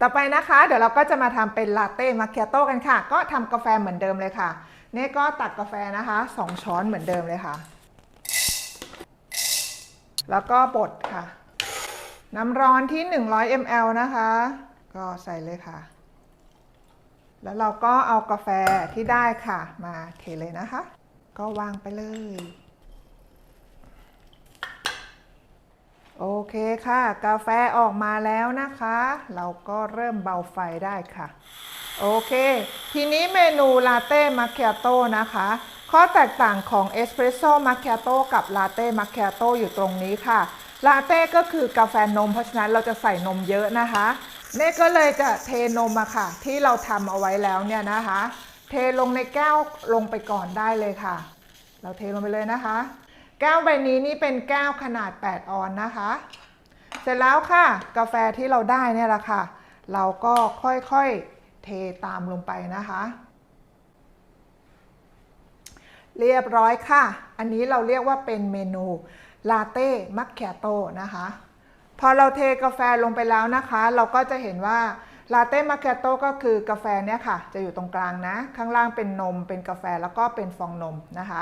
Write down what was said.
ต่อไปนะคะ เดี๋ยวเราก็จะมาทำเป็นลาเต้มาเคียโต้กันค่ะ ก็ทำกาแฟเหมือนเดิมเลยค่ะ นี่ก็ตักกาแฟนะคะ 2 ช้อนเหมือนเดิมเลยค่ะ แล้วก็บดค่ะ น้ำร้อนที่ 100 ml นะคะ ก็ใส่เลยค่ะ แล้วเราก็เอากาแฟที่ได้ค่ะ มาเทเลยนะคะ ก็วางไปเลย โอเคค่ะ กาแฟออกมาแล้วนะคะ เราก็เริ่มเบาไฟได้ค่ะ โอเค ทีนี้เมนูลาเต้มัคคิอาโต้นะคะ ข้อแตกต่างของเอสเปรสโซ่มัคคิอาโต้กับลาเต้มัคคิอาโต้อยู่ตรงนี้ค่ะ ลาเต้ก็คือกาแฟนม เพราะฉะนั้นเราจะใส่นมเยอะนะคะเน่ก็เลยจะเทนมอะค่ะ ที่เราทำเอาไว้แล้วเนี่ยนะคะ เทลงในแก้วลงไปก่อนได้เลยค่ะ เราเทลงไปเลยนะคะ แก้วใบนี้นี่เป็นแก้วขนาด 8 ออนนะคะ เสร็จแล้วค่ะ กาแฟที่เราได้เนี่ยแหละค่ะ เราก็ค่อยๆเทตามลงไปนะคะ เรียบร้อยค่ะ อันนี้เราเรียกว่าเป็นเมนูลาเต้มัคคิอาโต้นะคะ พอเราเทกาแฟลงไปแล้วนะคะ เราก็จะเห็นว่าลาเต้มัคคิอาโต้ก็คือกาแฟเนี่ยค่ะ จะอยู่ตรงกลางนะ ข้างล่างเป็นนมเป็นกาแฟแล้วก็เป็นฟองนมนะคะ